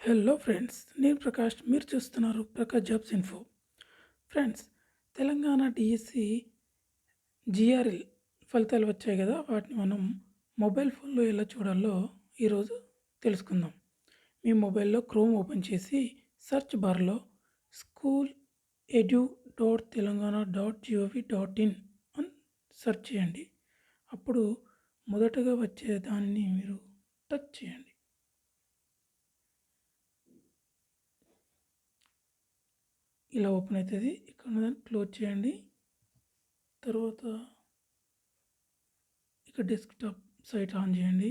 Hello friends నేను ప్రకాష్ మీరు చూస్తున్నారు Prakash jobs info. Friends Telangana DSC GRL ఫలితాలు వచ్చాయి కదా వాటిని మనం మొబైల్ ఫోన్లో ఎలా చూడాలో ఈరోజు తెలుసుకుందాం. మీ మొబైల్లో క్రోమ్ ఓపెన్ చేసి సెర్చ్ బార్లో school edu dot Telangana dot GOV dot in అని సెర్చ్ చేయండి. అప్పుడు మొదటగా వచ్చే దానిని మీరు టచ్ చేయండి. ఇలా ఓపెన్ అవుతుంది. ఇక్కడ ఉన్నదాన్ని క్లోజ్ చేయండి. తర్వాత ఇక్కడ డెస్క్టాప్ సైట్ ఆన్ చేయండి.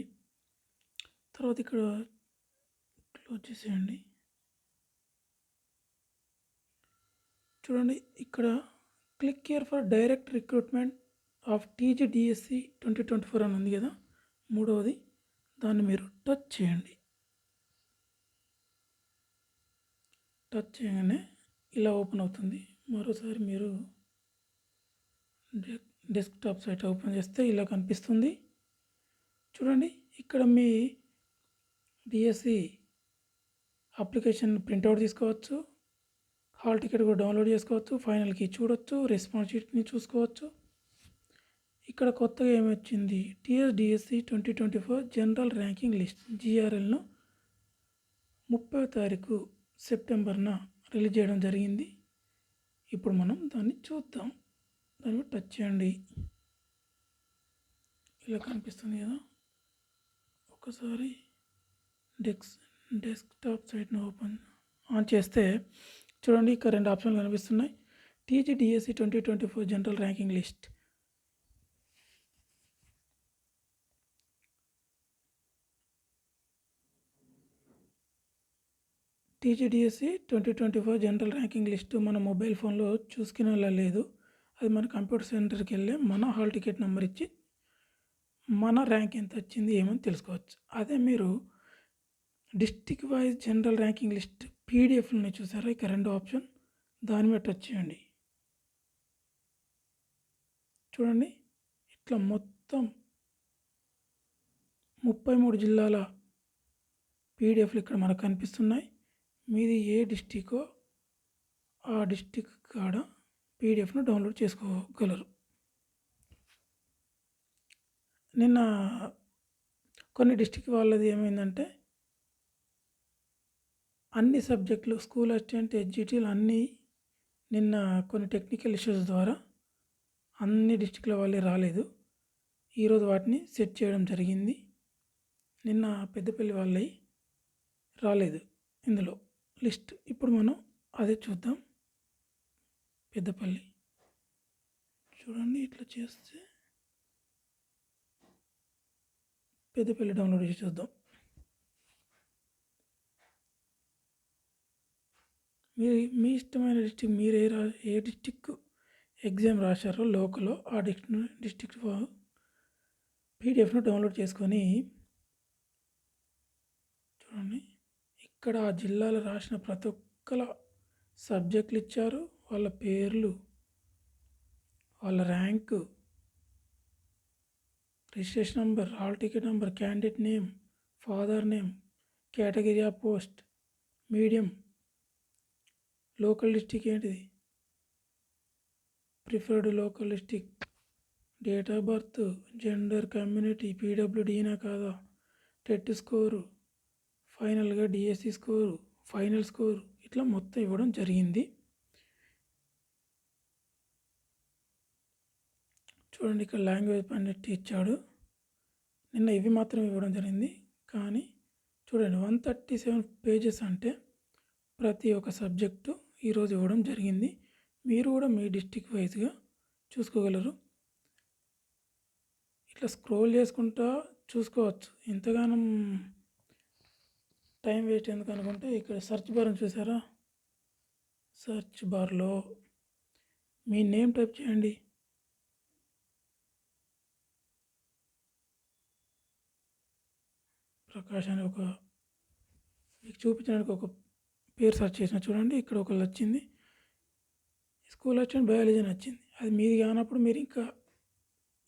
తర్వాత ఇక్కడ క్లోజ్ చేసేయండి. చూడండి ఇక్కడ click here for direct recruitment of TGDSC twenty twenty four అని ఉంది కదా మూడవది. దాన్ని మీరు టచ్ చేయండి. టచ్ చేయగానే ఇలా ఓపెన్ అవుతుంది. మరోసారి మీరు డెస్క్టాప్ సైట్ ఓపెన్ చేస్తే ఇలా కనిపిస్తుంది. చూడండి ఇక్కడ మీ డిఎస్సి అప్లికేషన్ ప్రింట్అవుట్ తీసుకోవచ్చు. హాల్ టికెట్ కూడా డౌన్లోడ్ చేసుకోవచ్చు. ఫైనల్కి చూడొచ్చు. రెస్పాన్స్ షీట్ని చూసుకోవచ్చు. ఇక్కడ కొత్తగా ఏమి వచ్చింది TS DSC twenty twenty four general ranking list జిఆర్ఎల్ను ముప్పై తారీఖు సెప్టెంబర్న రిలీజ్ చేయడం జరిగింది. ఇప్పుడు మనం దాన్ని చూద్దాం. దాన్ని టచ్ చేయండి. ఇలా కనిపిస్తుంది కదా. ఒకసారి డెస్క్ డెస్క్టాప్ సైట్ను ఓపెన్ ఆన్ చేస్తే చూడండి ఇక్కడ రెండు ఆప్షన్లు కనిపిస్తున్నాయి. TGDSC twenty twenty four general ranking list. TGDSC twenty twenty four general ranking list మన మొబైల్ ఫోన్లో చూసుకునేలా లేదు. అది మన కంప్యూటర్ సెంటర్కి వెళ్ళి మన హాల్ టికెట్ నెంబర్ ఇచ్చి మన ర్యాంక్ ఎంత వచ్చింది ఏమని తెలుసుకోవచ్చు. అదే మీరు district wise general ranking list పీడిఎఫ్ని చూసారా? ఇక రెండు ఆప్షన్ దాని మీద టచ్ చేయండి. చూడండి ఇట్లా మొత్తం ముప్పై మూడు జిల్లాల పీడిఎఫ్లు ఇక్కడ మనకు కనిపిస్తున్నాయి. మీది ఏ డిస్టికో ఆ డిస్టిక్ కాడ పీడిఎఫ్ను డౌన్లోడ్ చేసుకోగలరు. నిన్న కొన్ని డిస్టిక్ వాళ్ళది ఏమైందంటే అన్ని సబ్జెక్టులు స్కూల్ అసిస్టెంట్ ఎడ్జిటీలు అన్నీ నిన్న కొన్ని టెక్నికల్ ఇష్యూస్ ద్వారా అన్ని డిస్టిక్ల వాళ్ళే రాలేదు. ఈరోజు వాటిని సెట్ చేయడం జరిగింది. నిన్న పెద్దపల్లి వాళ్ళై రాలేదు ఇందులో. లిస్ట్. ఇప్పుడు మనం అదే చూద్దాం. పెద్దపల్లి. చూడండి ఇట్లా చేస్తే పెద్దపల్లి డౌన్లోడ్ చేసి చూద్దాం. మీరు మీ ఇష్టమైన డిస్టిక్ మీరు ఏ రా ఏ డిస్టిక్ ఎగ్జామ్ రాశారో లోకల్లో ఆ డిస్టిక్ డిస్టిక్ పీడిఎఫ్ను డౌన్లోడ్ చేసుకొని చూడండి. ఇక్కడ ఆ జిల్లాలో రాసిన ప్రతి ఒక్కల సబ్జెక్టులు ఇచ్చారు. వాళ్ళ పేర్లు వాళ్ళ rank registration number hall ticket number candidate name father name category of post medium local district ఏంటిది? Preferred local district date of birth gender community పీడబ్ల్యూడీనా కాదా? టెట్ స్కోరు ఫైనల్గా డిఎస్సి స్కోరు ఫైనల్ స్కోరు ఇట్లా మొత్తం ఇవ్వడం జరిగింది. చూడండి ఇక్కడ లాంగ్వేజ్ పండిట్ ఇచ్చాడు. నిన్న ఇవి మాత్రం ఇవ్వడం జరిగింది. కానీ చూడండి వన్ థర్టీ సెవెన్ పేజెస్ అంటే ప్రతి ఒక్క సబ్జెక్టు ఈరోజు ఇవ్వడం జరిగింది. మీరు కూడా మీ డిస్టిక్ వైజ్గా చూసుకోగలరు. ఇట్లా స్క్రోల్ చేసుకుంటా చూసుకోవచ్చు. ఎంతగానో టైం వేస్ట్ ఎందుకు అనుకుంటే ఇక్కడ సెర్చ్ బార్ చూసారా? సెర్చ్ బార్లో మీ నేమ్ టైప్ చేయండి. ప్రకాష్ అని ఒక మీకు చూపించడానికి ఒక పేరు సెర్చ్ చేసిన చూడండి ఇక్కడ ఒకళ్ళు వచ్చింది. స్కూల్ వచ్చింది బయాలజీ అని వచ్చింది. అది మీది కానప్పుడు మీరు ఇంకా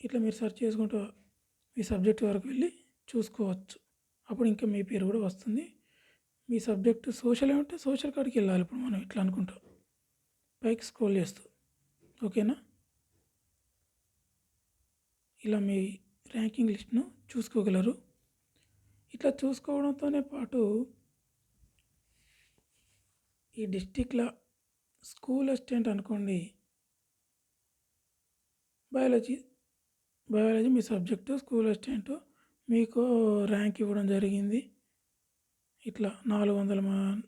ఇట్లా మీరు సెర్చ్ చేసుకుంటూ మీ సబ్జెక్ట్ వరకు వెళ్ళి చూసుకోవచ్చు. అప్పుడు ఇంకా మీ పేరు కూడా వస్తుంది. మీ సబ్జెక్టు సోషల్ ఏమంటే సోషల్ కాడికి వెళ్ళాలి ఇప్పుడు మనం ఇట్లా అనుకుంటాం. పైకి స్క్రోల్ చేస్తూ. ఓకేనా? ఇలా మీ ర్యాంకింగ్ లిస్ట్ను చూసుకోగలరు. ఇట్లా చూసుకోవడంతోనే పాటు ఈ డిస్టిక్ల స్కూల్ అసిస్టెంట్ అనుకోండి. బయాలజీ బయాలజీ మీ సబ్జెక్టు స్కూల్ అసిస్టెంట్ మీకు ర్యాంక్ ఇవ్వడం జరిగింది. ఇట్లా నాలుగు వందల మా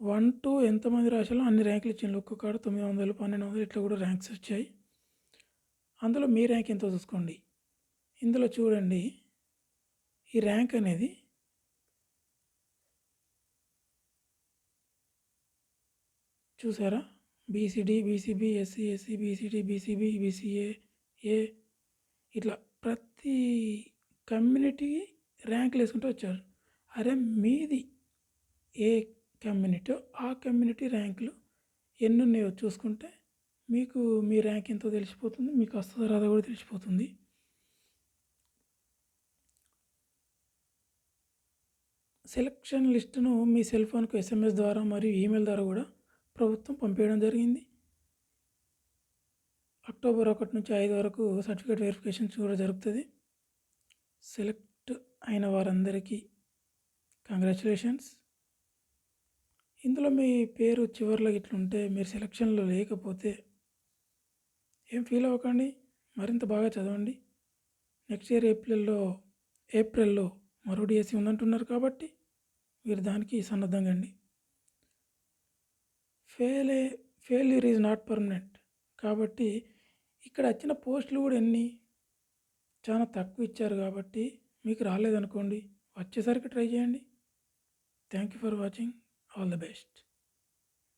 వన్ టూ ఎంతమంది రాశాలో అన్ని ర్యాంకులు ఇచ్చిండ్రు. కాడ తొమ్మిది వందలు పన్నెండు వందలు ఇట్లా కూడా ర్యాంక్స్ వచ్చాయి. అందులో మీ ర్యాంక్ ఎంతో చూసుకోండి. ఇందులో చూడండి ఈ ర్యాంక్ అనేది చూసారా? BCD BCB SC SC BCD BCB BCA A ఇట్లా ప్రతి కమ్యూనిటీ ర్యాంకులు వేసుకుంటూ వచ్చారు. అరే మీది ఏ కమ్యూనిటీ ఆ కమ్యూనిటీ ర్యాంకులు ఎన్ని ఉన్నాయో చూసుకుంటే మీకు మీ ర్యాంక్ ఎంతో తెలిసిపోతుంది మీకు వస్తుందో రాదో కూడా తెలిసిపోతుంది. సెలక్షన్ లిస్టును మీ సెల్ ఫోన్కు ఎస్ఎంఎస్ ద్వారా మరియు ఈమెయిల్ ద్వారా కూడా ప్రభుత్వం పంపించడం జరిగింది. అక్టోబర్ ఒకటి నుంచి ఐదు వరకు సర్టిఫికేట్ వెరిఫికేషన్ కూడా జరుగుతుంది. సెలెక్ట్ అయిన వారందరికీ కంగ్రాచులేషన్స్ ఇందులో మీ పేరు చివరిలో ఇట్లుంటే మీరు సెలక్షన్లో లేకపోతే ఏం ఫీల్ అవ్వకండి. మరింత బాగా చదవండి. నెక్స్ట్ ఇయర్ ఏప్రిల్లో ఏప్రిల్లో మరో డిఎస్సి ఉందంటున్నారు కాబట్టి మీరు దానికి సన్నద్ధంగా అండి fail failure is not permanent కాబట్టి ఇక్కడ వచ్చిన పోస్టులు కూడా ఎన్ని? చాలా తక్కువ ఇచ్చారు కాబట్టి మీకు రాలేదనుకోండి. వచ్చేసరికి ట్రై చేయండి. Thank you for watching. All the best.